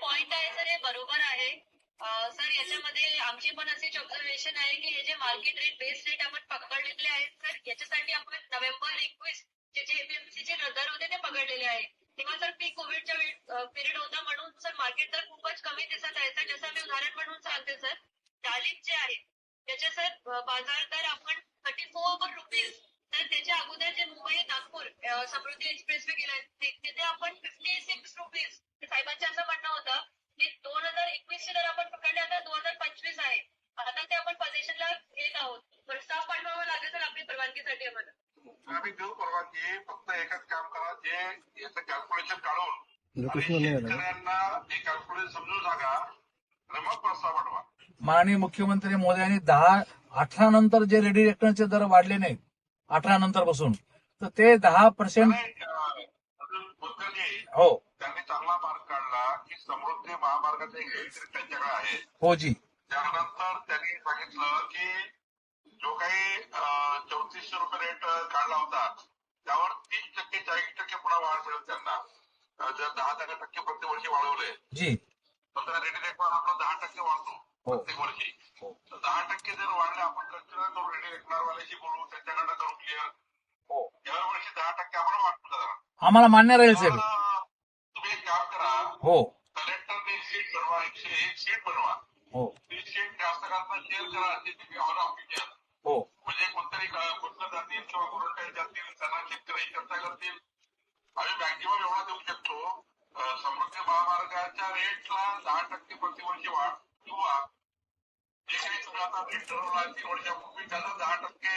Point आहे sir हे बरोबर आहे. सर याच्यामध्ये आमची पण अशीच ऑब्झर्वेशन आहे की हे जे मार्केट रेट बेस रेट आपण पकडलेले आहेत सर याच्यासाठी आपण नोव्हेंबर एकवीस जे जे एपीएमसी चे दर होते ते पकडलेले आहे तेव्हा सर पीक कोविडच्या पिरियड होता म्हणून सर मार्केट दर खूपच कमी दिसत आहे सर जसं मी उदाहरण म्हणून सांगते सर डाळिंब जे आहे त्याचे सर बाजार दर आपण थर्टी फोर रुपीज तर त्याच्या अगोदर जे मुंबई नागपूर समृद्धी एक्सप्रेस वे गेला तिथे आपण फिफ्टी सिक्स रुपीज साहेबांचं असं म्हणणं होतं की दोन हजार एकवीस चे दर आपण पकडले आता पंचवीस आहे. आता ते आपण पोझिशनला घेत आहोत. प्रस्ताव पाठवावा लागेल सर आपली परवानगीसाठी आम्हाला. आम्ही देऊ परवानगी फक्त एकच काम करा जे याचं कॅल्क्युलेशन काढून. शेतकऱ्यांना हे कॅल्क्युलेशन समजून सांगा आणि मग प्रस्ताव पाठवा. माननीय मुख्यमंत्री मोदयांनी दहा अठरा नंतर जे रेडी इलेक्ट्रॉनिकचे दर वाढले नाहीत अठरा नंतर पासून तर ते दहा पर्सेंट हो. त्यांनी चांगला मार्ग काढला की समृद्धी महामार्गाचा त्यांच्याकडे आहे. हो जी. रेट काढला होता. त्यावर तीस टक्के चाळीस टक्के पुन्हा वाढ मिळेल त्यांना. जर दहा दहा टक्के प्रतिवर्षी वाढवले जी. तर रेट रेटवर आपला दहा टक्के वाढतो हो. प्रत्येक वर्षी. तर दहा टक्के जर वाढले आपण कन्सिडर करू रेडी रेटणारवाल्याशी बोलू त्यांच्याकडनं करू क्लिअर हो. दरवर्षी दहा टक्के आपण वाढतो आम्हाला मान्य राहील तर तुम्ही एक काम करा. हो. कलेक्टरने शीट बनवा एकशे एक शीट बनवा. हो. ती शीट जास्तकांना शेअर करा ऑफिशियल हो. म्हणजे किंवा कोणतरी जातील त्यांना शेतकरी करता करतील. आम्ही मॅक्झिमम एवढा देऊ शकतो. समृद्धी महामार्गाच्या रेटला दहा टक्के प्रतिवर्षी वाढ किंवा जे काही तुम्ही आता रेट ठरवला तीन वर्षापूर्वी त्याला दहा टक्के